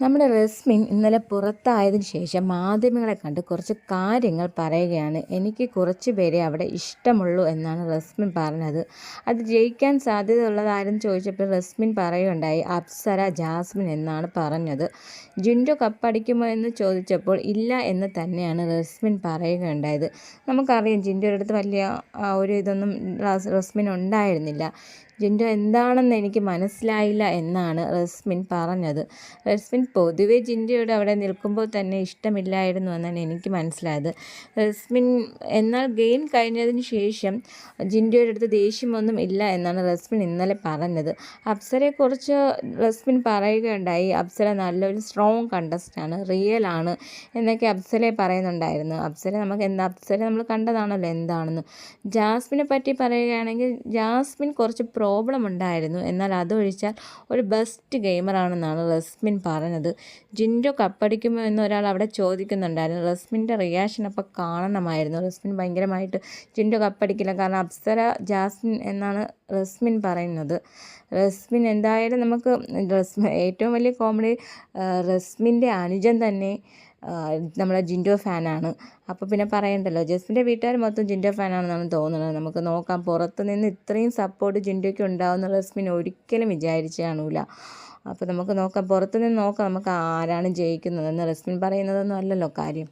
നമ്മുടെ റസ്മിൻ ഇന്നലെ പുറത്തായതിന് ശേഷം മാധ്യമങ്ങളെ കണ്ട് കുറച്ച് കാര്യങ്ങൾ പറയുകയാണ്. എനിക്ക് കുറച്ച് പേരെ അവിടെ ഇഷ്ടമുള്ളൂ എന്നാണ് റസ്മിൻ പറഞ്ഞത്. അത് ജയിക്കാൻ സാധ്യതയുള്ളതാരെന്ന് ചോദിച്ചപ്പോൾ റസ്മിൻ പറയുകയുണ്ടായി അപ്സര ജാസ്മിൻ എന്നാണ് പറഞ്ഞത്. ജിൻഡോ കപ്പടിക്കുമോ എന്ന് ചോദിച്ചപ്പോൾ ഇല്ല എന്ന് തന്നെയാണ് റസ്മിൻ പറയുകയുണ്ടായത്. നമുക്കറിയാം ജിൻഡോയുടെ അടുത്ത് വലിയ ഒരു ഇതൊന്നും റസ് റസ്മിൻ ഉണ്ടായിരുന്നില്ല. ജിൻഡോ എന്താണെന്ന് എനിക്ക് മനസ്സിലായില്ല എന്നാണ് റസ്മിൻ പറഞ്ഞത്. റസ്മിൻ പൊതുവെ ജിൻഡോയോട് അവിടെ നിൽക്കുമ്പോൾ തന്നെ ഇഷ്ടമില്ലായിരുന്നു എന്നാണ് എനിക്ക് മനസ്സിലായത്. റസ്മിൻ എന്നാൽ ഗെയിം കഴിഞ്ഞതിന് ശേഷം ജിൻഡോയുടെ അടുത്ത് ദേഷ്യമൊന്നും ഇല്ല എന്നാണ് റസ്മിൻ ഇന്നലെ പറഞ്ഞത്. അപ്സരയെക്കുറിച്ച് റസ്മിൻ പറയുകയുണ്ടായി. അപ്സര നല്ലൊരു സ്ട്രോങ് കണ്ടസ്റ്റാണ് റിയൽ ആണ് എന്നൊക്കെ അപ്സരയെ പറയുന്നുണ്ടായിരുന്നു. അപ്സര നമുക്ക് എന്താ അപ്സര നമ്മൾ കണ്ടതാണല്ലോ എന്താണെന്ന്. ജാസ്മിനെ പറ്റി പറയുകയാണെങ്കിൽ ജാസ്മിൻ കുറച്ച് പ്രോബ്ലം ഉണ്ടായിരുന്നു. എന്നാൽ അതൊഴിച്ചാൽ ഒരു ബെസ്റ്റ് ഗെയിമറാണെന്നാണ് റസ്മിൻ പറഞ്ഞത്. ജിൻഡോ കപ്പടിക്കുമോ എന്ന് ഒരാൾ അവിടെ ചോദിക്കുന്നുണ്ടായിരുന്നു. റസ്മിന്റെ റിയാക്ഷൻ അപ്പോൾ കാണണമായിരുന്നു. റസ്മിൻ ഭയങ്കരമായിട്ട് ജിൻഡോ കപ്പടിക്കില്ല. കാരണം അപ്സര ജാസ്മിൻ എന്നാണ് റസ്മിൻ പറയുന്നത്. റസ്മിൻ എന്തായാലും നമുക്ക് ഏറ്റവും വലിയ കോമഡി റസ്മിന്റെ അനുജൻ തന്നെ നമ്മളെ ജിൻഡോ ഫാനാണ്. അപ്പോൾ പിന്നെ പറയണ്ടല്ലോ ജസ്മിന്റെ വീട്ടുകാർ മൊത്തം ജിൻഡോ ഫാനാണെന്നാണ് തോന്നുന്നത് നമുക്ക് നോക്കാം പുറത്ത് നിന്ന് ഇത്രയും സപ്പോർട്ട് ജിൻഡോയ്ക്ക് ഉണ്ടാവും എന്നുള്ള ജസ്മിൻ ഒരിക്കലും വിചാരിച്ചു കാണൂല. അപ്പോൾ നമുക്ക് നോക്കാം പുറത്ത് നിന്ന് നോക്കാം നമുക്ക് ആരാണ് ജയിക്കുന്നതെന്ന്. റസ്മിൻ പറയുന്നതൊന്നും അല്ലല്ലോ കാര്യം.